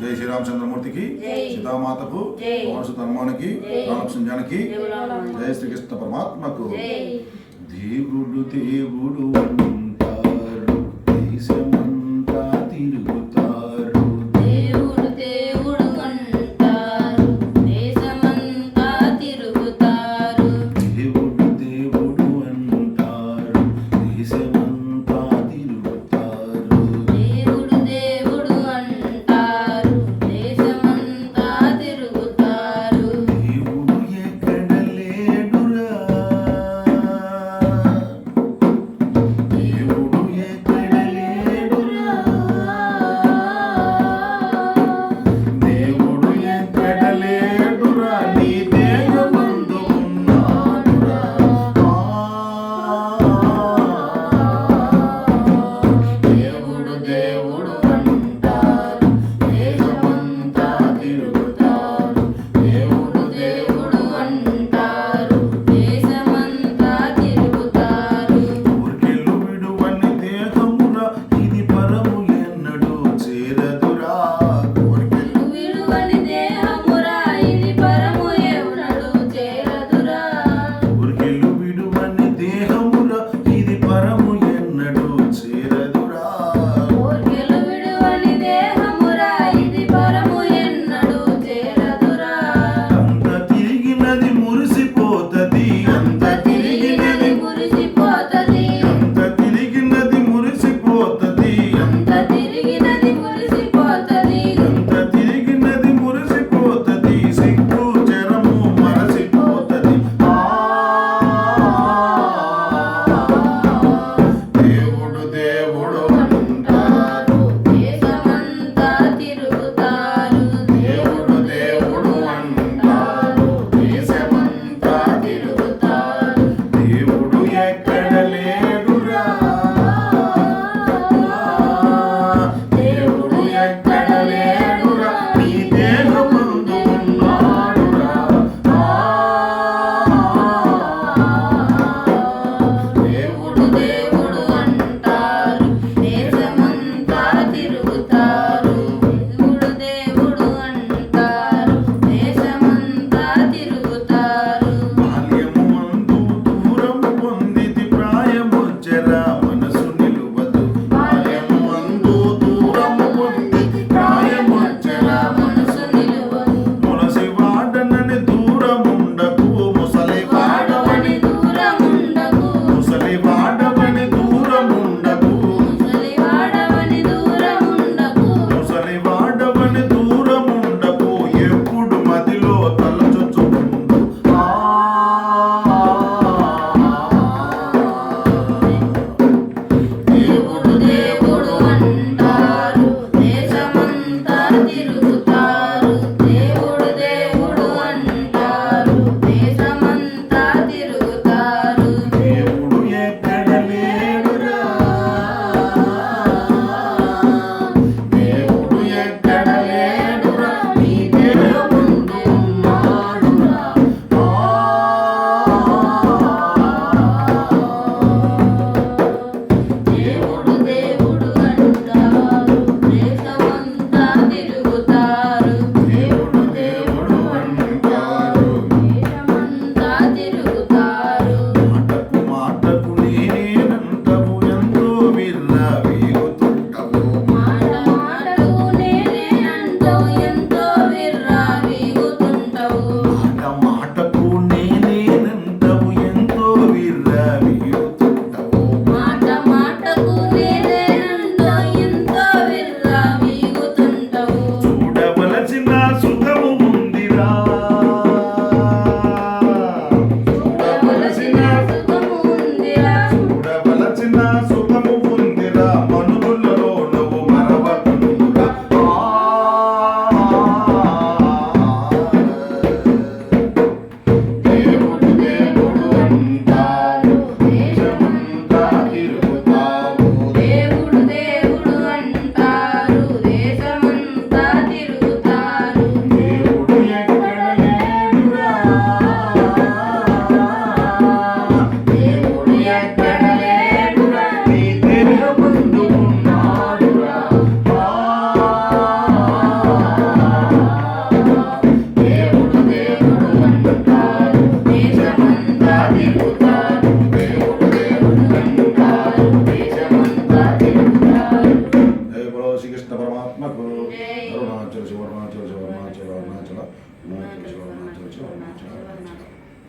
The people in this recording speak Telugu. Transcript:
జై శ్రీరామచంద్రమూర్తికి సీతామాతకు పవనసు ధర్మానికి రామకృష్ణానికి జై. శ్రీకృష్ణ పరమాత్మకు. దేవుడు దేవుడు Oh. Thank you.